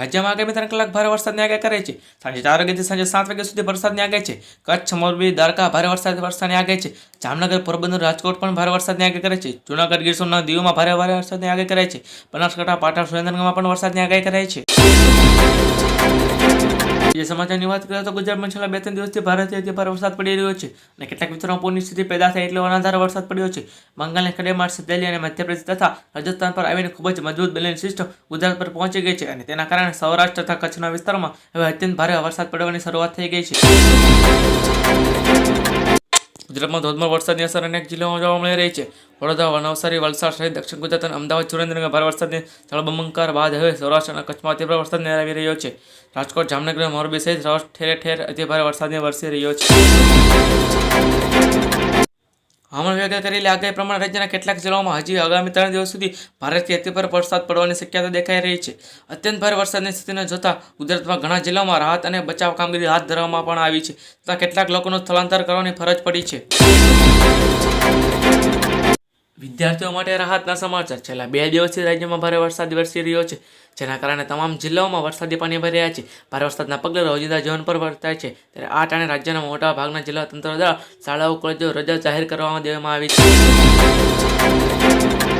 રાજ્યમાં આગામી ત્રણ કલાક ભારે વરસાદની આગાહી કરે છે. સાંજે ચાર વાગ્યાથી સાંજે સાત વાગ્યા સુધી વરસાદની આગાહી છે. કચ્છ, મોરબી, દ્વારકા ભારે વરસાદ વરસાદની આગાહી છે. જામનગર, પોરબંદર, રાજકોટ પણ ભારે વરસાદની આગાહી કરે છે. જૂનાગઢ ગીર સોમનાથ દીવમાં ભારે ભારે વરસાદની આગાહી કરે છે. બનાસકાંઠા, પાટણ, સુરેન્દ્રનગરમાં પણ વરસાદની આગાહી કરાઈ છે. જે સમાચારની વાત કરીએ તો ગુજરાતમાં છેલ્લા બે ત્રણ દિવસથી ભારેથી અતિ વરસાદ પડી રહ્યો છે અને કેટલાક વિસ્તારોમાં પૂરની સ્થિતિ પેદા થાય એટલે અનાધાર વરસાદ પડ્યો છે. બંગાળની ખાડીમાં દિલ્હી અને મધ્યપ્રદેશ તથા રાજસ્થાન પર આવીને ખૂબ જ મજબૂત બનેલી સિસ્ટમ ગુજરાત પર પહોંચી ગઈ છે અને તેના કારણે સૌરાષ્ટ્ર તથા કચ્છના વિસ્તારોમાં હવે અત્યંત ભારે વરસાદ પડવાની શરૂઆત થઈ ગઈ છે. ગુજરાતમાં ધોધમાર વરસાદની અસર અનેક જિલ્લાઓમાં જોવા મળી રહી છે. વડોદરા નવસારી વલસાડ સહિત દક્ષિણ ગુજરાત અને અમદાવાદ સુરેન્દ્રનગર ભારે વરસાદની જળબંબાકાર બાદ હવે સૌરાષ્ટ્ર અને કચ્છમાં અતિભારે વરસાદ આવી રહ્યો છે. રાજકોટ જામનગર મોરબી સહિત ઠેર ઠેર અતિભારે વરસાદની વરસી રહ્યો છે. હવામાન વિભાગે કરેલી આગાહી પ્રમાણે રાજ્યના કેટલાક જિલ્લાઓમાં હજી આગામી ત્રણ દિવસ સુધી ભારેથી અતિભારે વરસાદ પડવાની શક્યતા દેખાઈ રહી છે. અત્યંત ભારે વરસાદની સ્થિતિને જોતા ગુજરાતમાં ઘણા જિલ્લાઓમાં રાહત અને બચાવ કામગીરી હાથ ધરવામાં પણ આવી છે. તથા કેટલાક લોકોનું સ્થળાંતર કરવાની ફરજ પડી છે. વિદ્યાર્થીઓ માટે રાહતના સમાચાર. છેલ્લા બે દિવસથી રાજ્યમાં ભારે વરસાદ વરસી રહ્યો છે, જેના કારણે તમામ જિલ્લાઓમાં વરસાદી પાણી ભરી રહ્યા છે. ભારે વરસાદના પગલે રોજિંદા જીવન પર વર્તાય છે. ત્યારે આ ટાણે રાજ્યના મોટા ભાગના જિલ્લા તંત્ર દ્વારા શાળાઓ, કોલેજો, રજા જાહેર કરવામાં દેવામાં આવી છે.